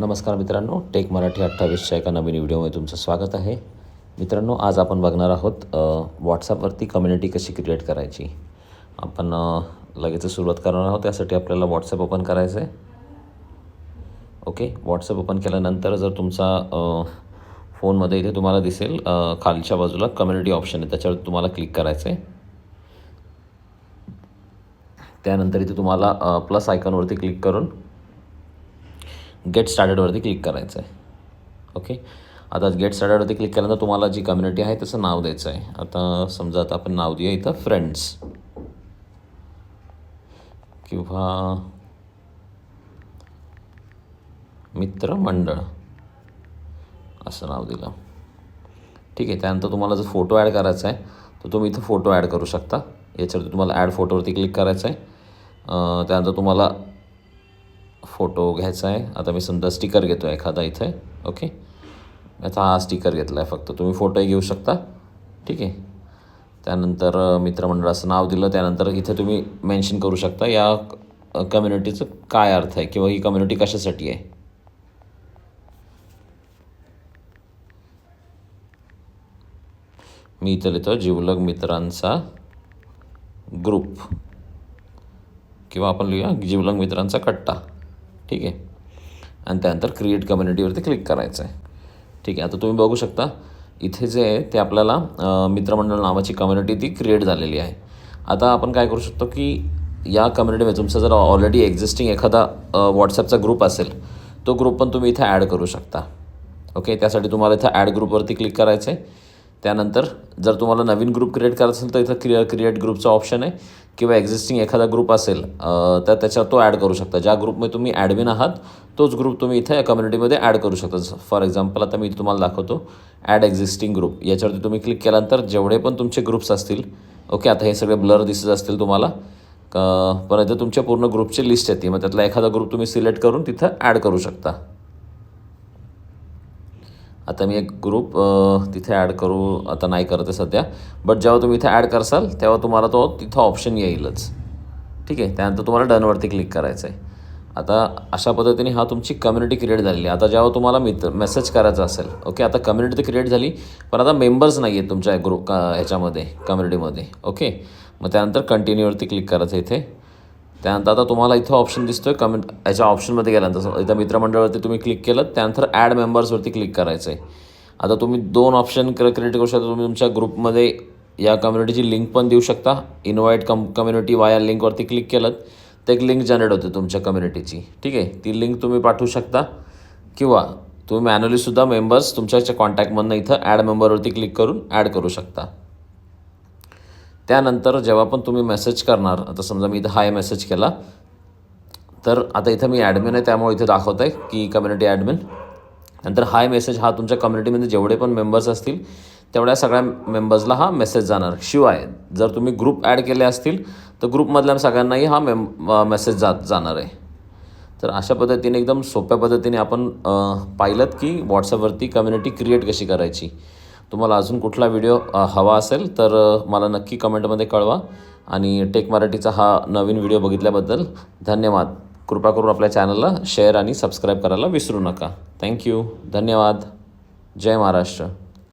नमस्कार मित्रांनो टेक मराठी अठ्ठावीसच्या एका नवीन व्हिडिओमध्ये तुमचं स्वागत आहे. मित्रांनो आज आपण बघणार आहोत व्हॉट्सॲपवरती कम्युनिटी कशी क्रिएट करायची. आपण लगेच सुरुवात करणार आहोत त्यासाठी आपल्याला व्हॉट्सॲप ओपन करायचं आहे ओके व्हॉट्सॲप ओपन केल्यानंतर जर तुमचा फोनमध्ये इथे तुम्हाला दिसेल खालच्या बाजूला कम्युनिटी ऑप्शन आहे त्याच्यावर तुम्हाला क्लिक करायचं आहे त्यानंतर इथे तुम्हाला प्लस आयकॉनवरती क्लिक करून गेट स्टार्टेडवरती क्लिक करायचं आहे ओके आता गेट स्टार्टेडवरती क्लिक केल्यानंतर तुम्हाला जी कम्युनिटी आहे त्याचं नाव द्यायचं आहे आता समजा आता आपण नाव देऊया इथं फ्रेंड्स किंवा मित्रमंडळ. असं नाव दिलं. ठीक? आहे त्यानंतर तुम्हाला जर फोटो ॲड करायचा आहे तर तुम्ही इथं फोटो ॲड करू शकता. याच्यावरती तुम्हाला ॲड फोटोवरती क्लिक करायचं आहे त्यानंतर तुम्हाला फोटो घ्यायचा आहे. आता मी समजा स्टिकर घेतो आहे एखादा इथे. ओके आता हा स्टिकर घेतला आहे फक्त. तुम्ही फोटोही घेऊ शकता. ठीक आहे? त्यानंतर मित्रमंडळाचं नाव दिलं. त्यानंतर इथे तुम्ही मेन्शन करू शकता. या कम्युनिटीचं काय अर्थ आहे? किंवा ही कम्युनिटी कशासाठी आहे? मी इथं लिहितो जिवलग मित्रांचा ग्रुप किंवा आपण लिहूया जिवलग मित्रांचा कट्टा. ठीक आहे. आणि त्यानंतर क्रिएट कम्युनिटीवरती क्लिक करायचं आहे ठीक आहे आता तुम्ही बघू शकता इथे जे आहे ते आपल्याला मित्रमंडळ नावाची कम्युनिटी ती क्रिएट झालेली आहे. आता आपण काय करू शकतो की या कम्युनिटीमध्ये तुमचा जर ऑलरेडी एक्झिस्टिंग एखादा व्हॉट्सॲपचा ग्रुप असेल तो ग्रुप पण तुम्ही इथे ॲड करू शकता. ओके त्यासाठी तुम्हाला इथं ॲड ग्रुपवरती क्लिक करायचं आहे त्यानंतर जर तुम्हाला नवीन ग्रुप क्रिएट करायचा असेल तर इथं क्रिए क्रिएट ग्रुपचा ऑप्शन आहे. किंवा एक्झिस्टिंग एखादा ग्रुप असेल तर त्याच्यात तो ॲड करू शकता. ज्या ग्रुपमध्ये तुम्ही ॲडमिन आहात तोच ग्रुप तुम्ही इथं या कम्युनिटीमध्ये ॲड करू शकता. फॉर एक्झाम्पल आता मी तुम्हाला दाखवतो. ॲड एक्झिस्टिंग ग्रुप याच्यावरती तुम्ही क्लिक केल्यानंतर जेवढे पण तुमचे ग्रुप्स असतील ओके आता हे सगळे ब्लर दिसत असतील तुम्हाला पण इथं तुमच्या पूर्ण ग्रुपची लिस्ट येते मग त्यातला एखादा ग्रुप तुम्ही सिलेक्ट करून तिथं ॲड करू शकता. आता मी एक ग्रुप तिथे ॲड करू. आता नाही करत आहे सध्या. बट जेव्हा तुम्ही इथे ॲड करसाल तेव्हा तुम्हाला तो तिथं ऑप्शन येईलच. ठीक आहे? त्यानंतर तुम्हाला डनवरती क्लिक करायचं आहे. आता अशा पद्धतीने हा तुमची कम्युनिटी क्रिएट झालेली आहे. आता जेव्हा तुम्हाला मित्र मेसेज करायचा असेल ओके आता कम्युनिटी तर क्रिएट झाली पण आता मेंबर्स नाही आहेत तुमच्या ग्रुप का ह्याच्यामध्ये कम्युनिटीमध्ये ओके मग त्यानंतर कंटिन्यूवरती क्लिक करायचं इथे. त्यानंतर आता तुम्हाला इथं ऑप्शन दिसतोय. कमेंट याच्या ऑप्शनमध्ये गेल्यानंतर इथं मित्रमंडळावरती तुम्ही क्लिक केलं त्यानंतर ॲड मेंबर्सवरती क्लिक करायचं आहे आता तुम्ही दोन ऑप्शन क्र क्रिएट करू शकता. तुम्ही तुमच्या ग्रुपमध्ये या कम्युनिटीची लिंक पण देऊ शकता. इन्व्हाइट कम कम्युनिटी वाया लिंकवरती क्लिक केलं तर एक लिंक जनरेट होते तुमच्या कम्युनिटीची ठीक आहे? ती लिंक तुम्ही पाठवू शकता. किंवा तुम्ही मॅन्युअलीसुद्धा मेंबर्स तुमच्या कॉन्टॅक्टमधनं इथं ॲड मेंबरवरती क्लिक करून ॲड करू शकता. त्यानंतर जेव्हा पण तुम्ही मेसेज करणार आता समजा मी इथं हाय मेसेज केला तर आता इथं मी ॲडमिन आहे त्यामुळे इथे दाखवत आहे की कम्युनिटी ॲडमिन नंतर हाय मेसेज हा तुमच्या कम्युनिटीमध्ये जेवढे पण मेंबर्स असतील तेवढ्या सगळ्या मेंबर्सला हा मेसेज जाणार. शिवाय जर तुम्ही ग्रुप ॲड केले असतील तर ग्रुपमधल्या सगळ्यांनाही हा मेम मेसेज जात जाणार आहे. तर अशा पद्धतीने एकदम सोप्या पद्धतीने आपण पाहिलं की व्हॉट्सअपवरती कम्युनिटी क्रिएट कशी करायची. तुम्हाला अजून कुठला व्हिडिओ हवा असेल तर मला नक्की कमेंटमध्ये कळवा. आणि टेक मराठीचा हा नवीन व्हिडिओ बघितल्याबद्दल धन्यवाद. कृपा करून आपल्या चॅनलला शेअर आणि सबस्क्राईब करायला विसरू नका. थँक्यू धन्यवाद. जय महाराष्ट्र.